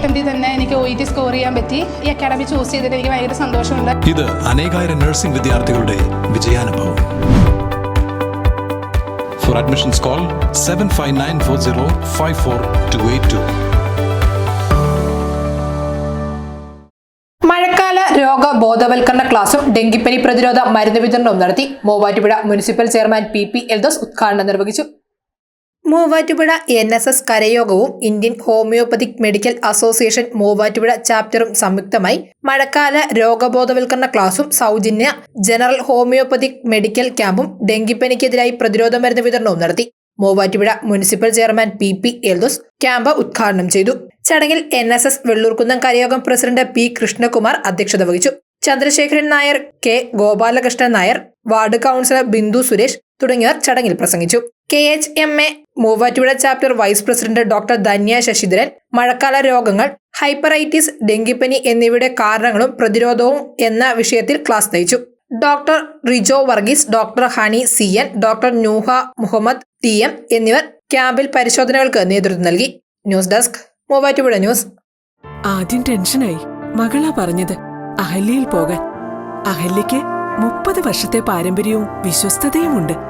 അറ്റംപ്റ്റിൽ തന്നെ എനിക്ക് O E T score ചെയ്യാൻ പറ്റി. ഈ അക്കാഡമി ചൂസ് ചെയ്തിട്ട് എനിക്ക് ഭയങ്കര സന്തോഷമുണ്ട്. ഇത് അനേകായിരം നഴ്സിംഗ് വിദ്യാർത്ഥികളുടെ വിജയാനുഭവം. For admissions call seven five nine four zero five four two eight two മഴക്കാല രോഗ ബോധവൽക്കരണ ക്ലാസും ഡെങ്കിപ്പനി പ്രതിരോധ മരുന്ന് വിതരണവും നടത്തി Muvattupuzha municipal chairman P P Eldhose ഉദ്ഘാടനം നിർവഹിച്ചു. Muvattupuzha N S S കരയോഗവും Indian homeopathic medical association Muvattupuzha ചാപ്റ്ററും സംയുക്തമായി മഴക്കാല രോഗബോധവൽക്കരണ ക്ലാസും സൗജന്യ ജനറൽ ഹോമിയോപ്പതിക് മെഡിക്കൽ ക്യാമ്പും ഡെങ്കിപ്പനിക്കെതിരായി പ്രതിരോധ മരുന്ന് വിതരണവും നടത്തി. Muvattupuzha municipal chairman P P Eldhose camp ഉദ്ഘാടനം ചെയ്തു. ചടങ്ങിൽ എൻ എസ് എസ് വെള്ളൂർക്കുന്നം കരയോഗം പ്രസിഡന്റ് പി കൃഷ്ണകുമാർ അധ്യക്ഷത വഹിച്ചു. Chandrasekharan Nair K Gopalakrishnan Nair ward councillor Bindu Suresh തുടങ്ങിയവർ ചടങ്ങിൽ പ്രസംഗിച്ചു. K H M A Muvattupuzha chapter vice president doctor Dhanya Sasidharan മഴക്കാല രോഗങ്ങൾ ഹൈപ്പറൈറ്റിസ് ഡെങ്കിപ്പനി എന്നിവയുടെ കാരണങ്ങളും പ്രതിരോധവും എന്ന വിഷയത്തിൽ ക്ലാസ് നയിച്ചു. Doctor Rijo Varghese doctor Honey C N doctor Nooha Muhammad T M എന്നിവർ ക്യാമ്പിൽ പരിശോധനകൾക്ക് നേതൃത്വം നൽകി. News desk Muvattupuzha news. ആദ്യം ടെൻഷനായി. മകളാ പറഞ്ഞത് അഹല്യയിൽ പോകാൻ. അഹല്യയ്ക്ക് മുപ്പത് വർഷത്തെ പാരമ്പര്യവും വിശ്വസ്തതയുമുണ്ട്.